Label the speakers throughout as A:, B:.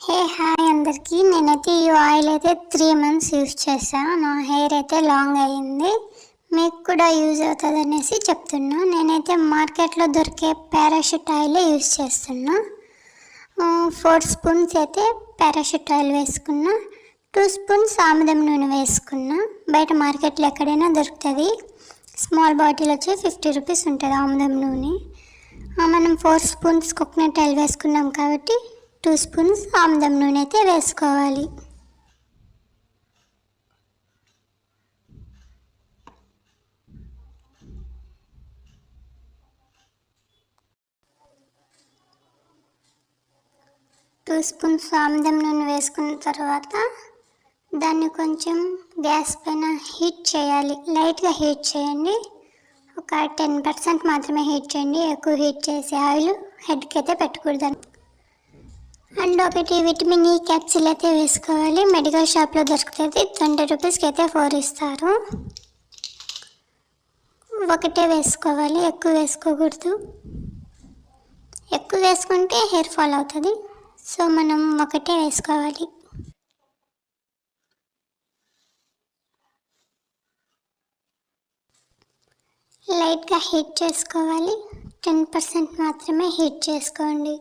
A: Hey hi అందరికీ. నేనైతే ఈ ఆయిల్ అయితే త్రీ మంత్స్ యూజ్ చేశాను. నా హెయిర్ అయితే లాంగ్ అయ్యింది. మీకు కూడా యూజ్ అవుతుంది అనేసి చెప్తున్నా. నేనైతే మార్కెట్లో దొరికే పారాషూట్ ఆయిలే యూజ్ చేస్తున్నా. ఫోర్ స్పూన్స్ అయితే పారాషూట్ ఆయిల్ వేసుకున్నా. టూ స్పూన్స్ ఆముదం నూనె వేసుకున్నా. బయట మార్కెట్లో ఎక్కడైనా దొరుకుతుంది. స్మాల్ బాటిల్ వచ్చి ఫిఫ్టీ రూపీస్ ఉంటుంది ఆముదం నూనె. మనం ఫోర్ స్పూన్స్ కోకోనట్ ఆయిల్ వేసుకున్నాం కాబట్టి టూ స్పూన్స్ ఆముదం నూనె అయితే వేసుకోవాలి. టూ స్పూన్స్ ఆముదం నూనె వేసుకున్న తర్వాత దాన్ని కొంచెం గ్యాస్ పైన హీట్ చేయాలి. లైట్గా హీట్ చేయండి. ఒక టెన్ పర్సెంట్ మాత్రమే హీట్ చేయండి. ఎక్కువ హీట్ చేసే ఆయిల్ హెడ్కి అయితే పెట్టకూడదండి. అండ్ ఒకటి విటమిన్ ఈ క్యాప్సిల్ అయితే వేసుకోవాలి. మెడికల్ షాప్లో దొరుకుతుంది. ట్వంటీ రూపీస్కి అయితే ఫోర్ ఇస్తారు. ఒకటే వేసుకోవాలి. ఎక్కువ వేసుకోకూడదు. ఎక్కువ వేసుకుంటే హెయిర్ ఫాల్ అవుతుంది. సో మనం ఒకటే వేసుకోవాలి. లైట్గా హీట్ చేసుకోవాలి. టెన్ పర్సెంట్ మాత్రమే హీట్ చేసుకోండి.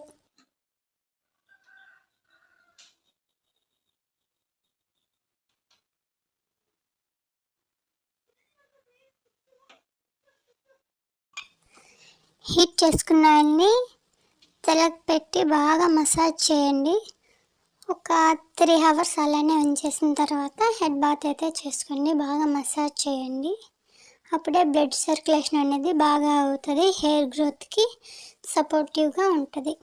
A: హీట్ చేసుకున్న ఆయిల్ని తలకు పెట్టి బాగా మసాజ్ చేయండి. ఒక త్రీ అవర్స్ అలానే ఉంచేసిన తర్వాత హెడ్ బాత్ అయితే చేసుకోండి. బాగా మసాజ్ చేయండి. అప్పుడే బ్లడ్ సర్క్యులేషన్ అనేది బాగా అవుతుంది. హెయిర్ గ్రోత్కి సపోర్టివ్గా ఉంటుంది.